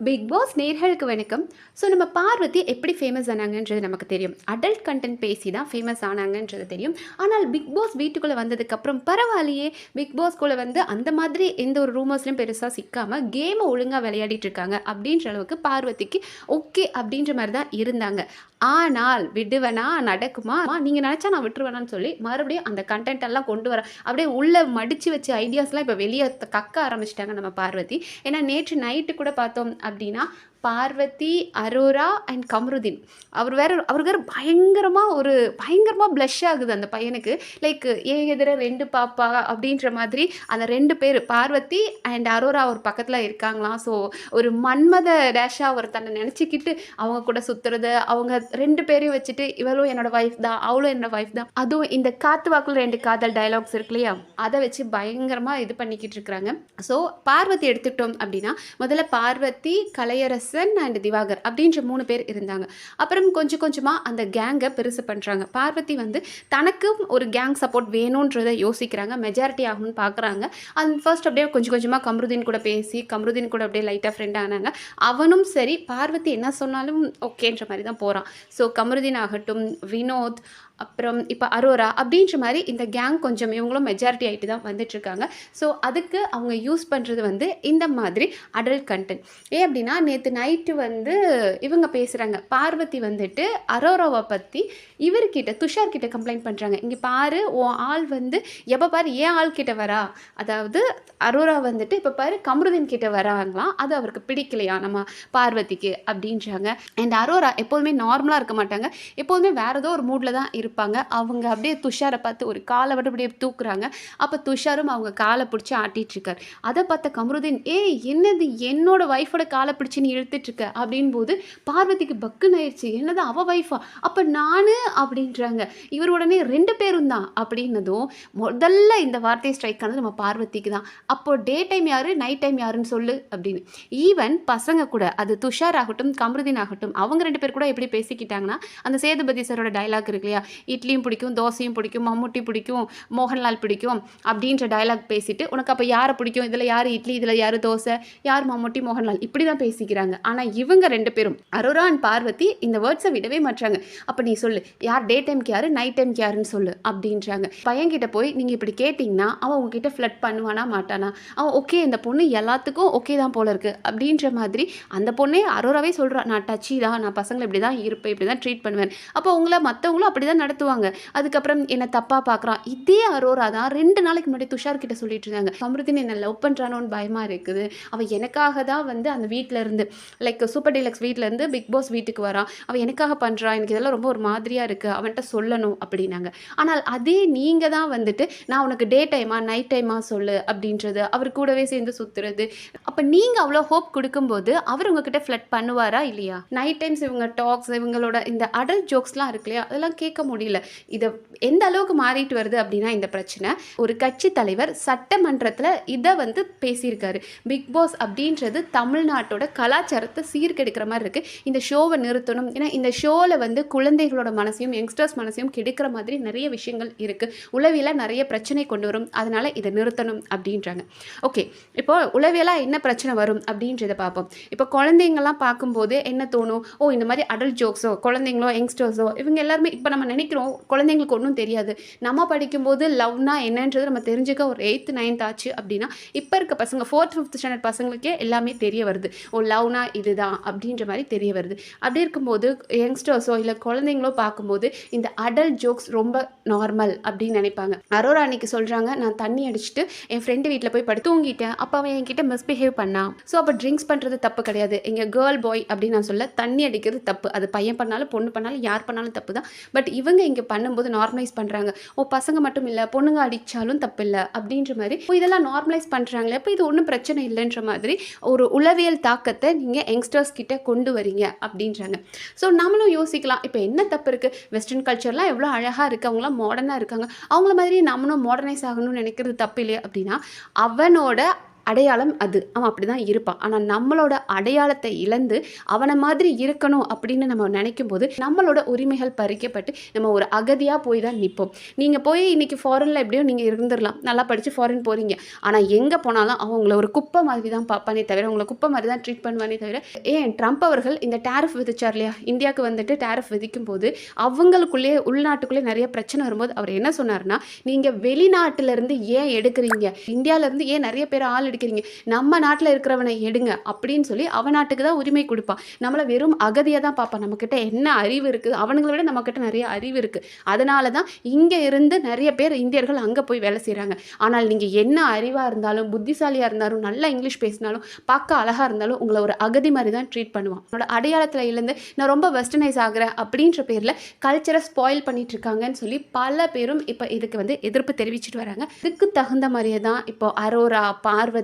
Big pass நேர்களுக்கு வணக்கம். So நம்ம பார்வதி எப்படி ஃபேமஸ் ஆனாங்கன்றது நமக்கு தெரியும். அடல்ட் கண்டென்ட் பேசி தான் ஃபேமஸ் ஆனாங்கன்றது தெரியும். ஆனால் பிக் பாஸ் வீட்டுக்குள்ளே வந்ததுக்கப்புறம் பரவாயில்லையே பிக் பாஸ்குள்ளே வந்து அந்த மாதிரி எந்த ஒரு ரூமர்ஸ்லையும் பெருசாக சிக்காமல் கேமை ஒழுங்காக விளையாடிட்டு இருக்காங்க அப்படின்ற அளவுக்கு பார்வதிக்கு ஓகே அப்படின்ற மாதிரி தான் இருந்தாங்க. ஆனால் விடுவேனா நடக்குமா? நீங்கள் நினச்சா நான் விட்டுருவேனான்னு சொல்லி மறுபடியும் அந்த கண்டென்ட் எல்லாம் கொண்டு வர அப்படியே உள்ளே மடித்து வச்ச ஐடியாஸ்லாம் இப்போ வெளியே கக்க ஆரம்பிச்சிட்டாங்க நம்ம பார்வதி. ஏன்னா நேற்று நைட்டு கூட பார்த்தோம் அப்படின்னா பார்வதி அரோரா அண்ட் கமருதீன். அவர் வேற அவர் வேறு பயங்கரமாக ஒரு பயங்கரமாக ப்ளஷ் ஆகுது அந்த பையனுக்கு. லைக் ஏ எதிர ரெண்டு பாப்பா? அப்படின்ற மாதிரி அந்த ரெண்டு பேர் பார்வதி அண்ட் அரோரா ஒரு பக்கத்தில் இருக்காங்களாம். ஸோ ஒரு மன்மத டேஷாக அவர் தன்னை நினச்சிக்கிட்டு அவங்க கூட சுற்றுறது அவங்க ரெண்டு பேரையும் வச்சுட்டு இவளும் என்னோட ஒய்ஃப் தான் அவளும் என்னோட ஒய்ஃப் தான். அதுவும் இந்த காத்து வாக்கில் ரெண்டு காதல் டயலாக்ஸ் இருக்கு இல்லையா? அதை வச்சு பயங்கரமாக இது பண்ணிக்கிட்டு இருக்கிறாங்க. ஸோ பார்வதி எடுத்துக்கிட்டோம் அப்படின்னா முதல்ல பார்வதி கலையரசு சென் அண்ட் திவாகர் அப்படின்ற மூணு பேர் இருந்தாங்க. அப்புறம் கொஞ்சம் கொஞ்சமாக அந்த கேங்கை பெருசு பண்ணுறாங்க பார்வதி வந்து தனக்கும் ஒரு கேங் சப்போர்ட் வேணுன்றதை யோசிக்கிறாங்க. மெஜாரிட்டி ஆகும்னு பார்க்குறாங்க. அது ஃபர்ஸ்ட் அப்படியே கொஞ்சம் கொஞ்சமாக கம்ருதீன் கூட பேசி கம்ருதீன் கூட அப்படியே லைட்டாக ஃப்ரெண்ட் ஆனாங்க. அவனும் சரி பார்வதி என்ன சொன்னாலும் ஓகேன்ற மாதிரி தான் போகிறான் ஸோ கமருதீன் ஆகட்டும் வினோத் அப்புறம் இப்போ அரோரா அப்படின்ற மாதிரி இந்த கேங் கொஞ்சம் இவங்களும் மெஜாரிட்டி ஆகிட்டு தான் வந்துட்டுருக்காங்க. ஸோ அதுக்கு அவங்க யூஸ் பண்ணுறது வந்து இந்த மாதிரி அடல்ட் கண்டென்ட் ஏன் அப்படின்னா நேற்று நைட்டு வந்து இவங்க பேசுகிறாங்க பார்வதி வந்துட்டு அரோராவை பற்றி இவர்கிட்ட துஷார்கிட்ட கம்ப்ளைண்ட் பண்ணுறாங்க இங்கே பாரு உன் ஆள் வந்து எப்போ பாரு ஏன் ஆள் கிட்ட வரா? அதாவது அரோரா வந்துட்டு இப்போ பாரு கமருதீன் கிட்ட வராங்களாம். அது அவருக்கு பிடிக்கலையா நம்ம பார்வதிக்கு அப்படின்றாங்க. அண்ட் அரோரா எப்போதுமே நார்மலாக இருக்க மாட்டாங்க. எப்போதுமே வேறு ஏதோ ஒரு மூடில் தான் இருப்பாங்க. அவங்க அப்படியே துஷாரை பார்த்து ஒரு காலை விட அப்படியே தூக்குறாங்க. அப்போ துஷாரும் அவங்க காலை பிடிச்சி ஆட்டிகிட்ருக்கார் அதை பார்த்த கமருதீன் ஏய் என்னது என்னோட ஒய்ஃபோட காலை பிடிச்சி நீ இழுத்துட்ருக்க அப்படின் போது பார்வதிக்கு பக்குன்னு ஆயிடுச்சு. என்னது அவ ஒய்ஃபா அப்போ நானு அப்படின்றாங்க. இவர் உடனே ரெண்டு பேரும் தான். அப்படின்னதும் முதல்ல இந்த வார்த்தையை ஸ்ட்ரைக் ஆனது நம்ம பார்வதிக்கு தான். அப்போ டே டைம் யார் நைட் டைம் யாருன்னு சொல்லு. அப்படின்னு. ஈவன் பசங்க கூட அது துஷார் ஆகட்டும் கமருதீன் ஆகட்டும் அவங்க ரெண்டு பேர் கூட எப்படி பேசிக்கிட்டாங்கன்னா அந்த சேதுபதி சாரோட டைலாக் இருக்கு இல்லையா? இட்லியும் பிடிக்கும் தோசையும் பிடிக்கும் மம்முட்டி பிடிக்கும் மோகன்லால் பிடிக்கும் அப்படின்ற டயலாக் பேசிட்டு உனக்கு அப்போ யாரை பிடிக்கும்? இதில் யார் இட்லி இதில் யார் தோசை? யார் மம்முட்டி மோகன்லால்? இப்படி தான் பேசிக்கிறாங்க. ஆனால் இவங்க ரெண்டு பேரும் அரோரா அண்ட் பார்வதி இந்த வேர்ட்ஸை விடவே மாட்டாங்க அப்போ நீ சொல்லு யார் டே டைம்க்கு யார் நைட் டைம்க்கு யாருன்னு சொல்லு அப்படின்றாங்க. பையன்கிட்ட போய் நீங்கள் இப்படி கேட்டிங்கன்னா அவன் உங்ககிட்ட ஃப்ளட் பண்ணுவானா மாட்டானா? அவன் ஓகே இந்த பொண்ணு எல்லாத்துக்கும் ஓகே தான் போல இருக்கு. அப்படின்ற மாதிரி அந்த பொண்ணே அரோராவே சொல்கிறா நான் டச்சி தான் நான் பசங்களை இப்படி தான் இருப்பேன் இப்படி தான் ட்ரீட் பண்ணுவேன். அப்போ உங்களை மற்றவங்களும் அப்படி தான் நடத்துவாங்க. அதுக்கப்புறம் என்னை தப்பாக பார்க்குறான் இதே அரோரா தான் ரெண்டு நாளைக்கு முன்னாடி துஷார் கிட்ட சொல்லிட்டு இருந்தாங்க. சமிருதின் என்னை லவ் பண்ணுறானோன்னு பயமாக இருக்குது. அவள் எனக்காக தான் வந்து அந்த வீட்டில் இருந்து லைக் சூப்பர் டீலக்ஸ் வீட்டில் இருந்து பிக் பாஸ் வீட்டுக்கு வரான் அவள் எனக்காக பண்ணுறா எனக்கு இதெல்லாம் ரொம்ப ஒரு மாதிரியாக இருக்குது அவன்கிட்ட சொல்லணும் அப்படின்னாங்க. ஆனால் அதே நீங்கள் தான் வந்துட்டு நான் உனக்கு டே டைமா நைட் டைமா சொல்லு அப்படின்றது அவர் கூடவே சேர்ந்து சுற்றுறது அப்போ நீங்கள் அவ்வளோ ஹோப் கொடுக்கும்போது அவர் உங்ககிட்ட ஃப்ளட் பண்ணுவாரா இல்லையா? நைட் டைம்ஸ் இவங்க டாக்ஸ் இவங்களோட இந்த அடல்ட் ஜோக்ஸ்லாம் இருக்கு இல்லையா? அதெல்லாம் கேட்க முடியல. இதை எந்த அளவுக்கு மாறிட்டு வருது அப்படின்னா இந்த பிரச்சனை. ஒரு கட்சி தலைவர் சட்டமன்றத்தில் இதை வந்து பேசியிருக்காரு. பிக் பாஸ் அப்படின்றது தமிழ்நாட்டோட கலாச்சாரத்தை சீர்கெடுக்கிற மாதிரி இருக்குது இந்த ஷோவை நிறுத்தணும். ஏன்னா இந்த ஷோவில் வந்து குழந்தைகளோட மனசையும் யங்ஸ்டர்ஸ் மனசையும் கெடுக்கிற மாதிரி நிறைய விஷயங்கள் இருக்குது உளவியலாக நிறைய பிரச்சனை கொண்டு வரும். அதனால் இதை நிறுத்தணும் அப்படின்றாங்க. ஓகே. இப்போ உளவியலாக என்ன பிரச்சனை வரும் அப்படின்றத பார்ப்போம். இப்போ குழந்தைங்கள்லாம் பார்க்கும்போது என்ன தோணும்? ஓ இந்த மாதிரி அடல்ட் ஜோக்ஸோ குழந்தைங்களோ யங்ஸ்டர்ஸோ இவங்க எல்லாருமே இப்போ நம்ம நினைக்கிறோம் குழந்தைங்களுக்கு ஒன்றும் தெரியாது. நம்ம படிக்கும்போது லவ்னா என்னன்றது நம்ம தெரிஞ்சுக்க ஒரு எயித்து நைன்த் ஆச்சு அப்படின்னா இப்போ இருக்க பசங்க ஃபோர்த் ஃபிஃப்த் ஸ்டாண்டர்ட் பசங்களுக்கே எல்லாமே தெரிய வருது. ஓ லவ்னா இதுதான் அப்படின்ற மாதிரி தெரிய வருது. அப்படி இருக்கும்போது யங்ஸ்டர்ஸோ இல்லை குழந்தைங்களோ பார்க்கும்போது இந்த அடல்ட் ஜோக்ஸ் ரொம்ப நார்மல் அப்படின்னு நினைப்பாங்க. அரோரா அன்னைக்கு சொல்கிறாங்க நான் தண்ணி அடிச்சுட்டு என் ஃப்ரெண்டு வீட்டில் போய் படுத்து தூங்கிட்டேன். அப்போ அவன் என்கிட்ட மிஸ்பிஹேவ் பண்ணான் ஸோ அப்போ ட்ரிங்க்ஸ் பண்ணுறது தப்பு கிடையாது. எங்கள் கேர்ள் பாய் அப்படின்னு நான் சொல்ல தண்ணி அடிக்கிறது தப்பு. அது பையன் பண்ணாலும் பொண்ணு பண்ணாலும் யார் பண்ணாலும் தப்பு தான் பட் இவங்க இங்கே பண்ணும்போது நார்மலைஸ் பண்ணுறாங்க ஓ பசங்க மட்டும் இல்லை பொண்ணுங்க அடித்தாலும் தப்பில்லை அப்படின்ற மாதிரி. இப்போ இதெல்லாம் நார்மலைஸ் பண்ணுறாங்களே இப்போ இது ஒன்றும் பிரச்சனை இல்லைன்ற மாதிரி ஒரு உளவியல் தாக்கத்தை நீங்கள் யங்ஸ்டர்ஸ் கிட்ட கொண்டு வரீங்க அப்படின்றாங்க. ஸோ நம்மளும் யோசிக்கலாம் இப்போ என்ன தப்பு இருக்குது வெஸ்டர்ன் கல்ச்சர்லாம் எவ்வளோ அழகாக இருக்குது அவங்களாம் மாடர்னாக இருக்காங்க. அவங்கள மாதிரி நம்மளும் மாடர்னைஸ் ஆகணும்னு நினைக்கிறது தப்பு இல்லையா அப்படின்னா அவனோட அடையாளம் அது. அவன் அப்படி தான் இருப்பான். ஆனால் நம்மளோட அடையாளத்தை இழந்து அவனை மாதிரி இருக்கணும் அப்படின்னு நம்ம நினைக்கும் போது நம்மளோட உரிமைகள் பறிக்கப்பட்டு நம்ம ஒரு அகதியாக போய் தான் நிற்போம் நீங்கள் போய் இன்றைக்கி ஃபாரினில் எப்படியோ நீங்கள் இருந்துடலாம். நல்லா படித்து ஃபாரின் போகிறீங்க ஆனால் எங்கே போனாலும் அவன் உங்களை ஒரு குப்பை மாதிரி தான் பார்ப்பானே தவிர உங்களை குப்பை மாதிரி தான் ட்ரீட் பண்ணுவானே தவிர ஏன் ட்ரம்ப் அவர்கள் இந்த டேரிஃப் விதிச்சார் இல்லையா? இந்தியாவுக்கு வந்துட்டு டேரிஃப் விதிக்கும் போது அவங்களுக்குள்ளேயே உள்நாட்டுக்குள்ளே நிறைய பிரச்சனை வரும்போது அவர் என்ன சொன்னார்னா நீங்கள் வெளிநாட்டிலேருந்து ஏன் எடுக்கிறீங்க? இந்தியாவிலேருந்து ஏன் நிறைய பேர் ஆள் எடுக்கிறீங்க நம்ம நாட்டில் இருக்கிறவனை எடுங்க அப்படின்னு சொல்லி அவன் நாட்டுக்கு தான் உரிமை கொடுப்பான் நம்மளை வெறும் அகதியாக தான் பார்ப்பான் நம்மக்கிட்ட என்ன அறிவு இருக்குது அவனுங்களை விட நம்மக்கிட்ட நிறைய அறிவு இருக்குது அதனால தான் இங்கே இருந்து நிறைய பேர் இந்தியர்கள் அங்கே போய் வேலை செய்கிறாங்க ஆனால் நீங்கள் என்ன அறிவாக இருந்தாலும் புத்திசாலியாக இருந்தாலும் நல்லா இங்கிலீஷ் பேசினாலும் பார்க்க அழகாக இருந்தாலும் உங்களை ஒரு அகதி மாதிரி தான் ட்ரீட் பண்ணுவான். என்னோட அடையாளத்தில் இருந்து நான் ரொம்ப வெஸ்டர்னைஸ் ஆகிறேன் அப்படின்ற பேரில் கல்ச்சரை ஸ்பாயில் பண்ணிட்டு இருக்காங்கன்னு சொல்லி பல பேரும் இப்போ இதுக்கு வந்து எதிர்ப்பு தெரிவிச்சிட்டு வராங்க. இதுக்கு தகுந்த மாதிரியே தான் இப்போ அரோரா பார்வதி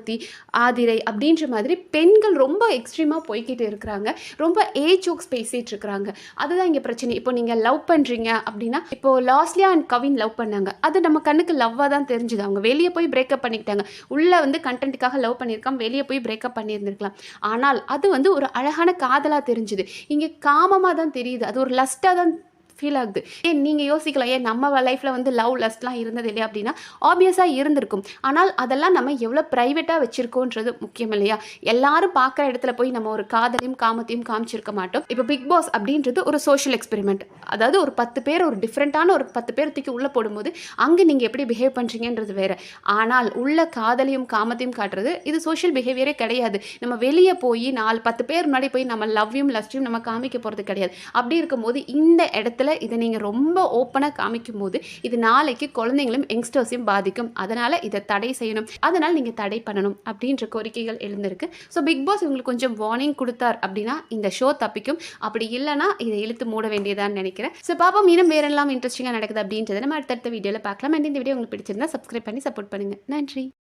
ஆதிரை அப்படின்ற மாதிரி பெண்கள் ரொம்ப எக்ஸ்ட்ரீமாக போய்கிட்டு இருக்கிறாங்க. ரொம்ப ஏஜ் ஜோக்ஸ் பேசிகிட்டு இருக்கிறாங்க. அதுதான் இங்கே பிரச்சனை. இப்போ நீங்கள் லவ் பண்ணுறீங்க அப்படின்னா இப்போ லாஸ்லியா அண்ட் கவின் லவ் பண்ணாங்க. அது நம்ம கண்ணுக்கு லவ்வாக தான் தெரிஞ்சுது. அவங்க வெளியே போய் பிரேக்கப் பண்ணிக்கிட்டாங்க. உள்ளே வந்து கண்டென்ட்டுக்காக லவ் பண்ணியிருக்கான் வெளியே போய் பிரேக்கப் பண்ணியிருந்திருக்கலாம். ஆனால் அது வந்து ஒரு அழகான காதலாக தெரிஞ்சுது. இங்கே காமமாக தான் தெரியுது. அது ஒரு லஸ்ட்டாக தான் ஃபீல் ஆகுது. ஏன் நீங்கள் யோசிக்கலாம் ஏன் நம்ம லைஃப்பில் வந்து லவ் லஸ்ட்லாம் இருந்தது இல்லையா அப்படின்னா ஆப்வியஸாக இருந்திருக்கும். ஆனால் அதெல்லாம் நம்ம எவ்வளோ ப்ரைவேட்டாக வச்சுருக்கோன்றது முக்கியம் இல்லையா? எல்லாரும் பார்க்குற இடத்துல போய் நம்ம ஒரு காதலையும் காமத்தையும் காமிச்சிருக்க மாட்டோம். இப்போ பிக் பாஸ் அப்படின்றது ஒரு சோஷியல் எக்ஸ்பெரிமெண்ட் அதாவது ஒரு பத்து பேர் ஒரு டிஃப்ரெண்ட்டான ஒரு பத்து பேர் தூக்கி உள்ளே போடும்போது அங்கே நீங்கள் எப்படி பிஹேவ் பண்ணுறீங்கன்றது வேறு. ஆனால் உள்ள காதலையும் காமத்தையும் காட்டுறது இது சோஷியல் பிஹேவியரே கிடையாது. நம்ம வெளியே போய் நாலு பத்து பேர் முன்னாடி போய் நம்ம லவ்யும் லஸ்ட்டையும் நம்ம காமிக்க போகிறது கிடையாது. அப்படி இருக்கும்போது இந்த இடத்துல இதை நீங்கள் ரொம்ப ஓப்பனாக காமிக்கும் போது இது நாளைக்கு குழந்தைங்களும் யங்ஸ்டர்ஸையும் பாதிக்கும். அதனால் இதை தடை செய்யணும். அதனால் நீங்கள் தடை பண்ணணும் அப்படின்ற கோரிக்கைகள் எழுந்திருக்கு. ஸோ பிக் பாஸ் உங்களுக்கு கொஞ்சம் வார்னிங் கொடுத்தார் அப்படின்னா இந்த ஷோ தப்பிக்கும். அப்படி இல்லைனா இதை இழுத்து மூட வேண்டியதான்னு நினைக்கிறேன். ஸோ பாப்பா மீனும் வேறெல்லாம் இன்ட்ரெஸ்டிங்காக நடக்குது அப்படின்றத நம்ம அடுத்தடுத்த வீடியோவில் பார்க்கலாம். அண்ட் இந்த வீடியோ உங்களுக்கு பிடிச்சிருந்தா சப்ஸ்கிரைப் பண்ணி சப்போர்ட் பண்ணுங்கள் நன்றி.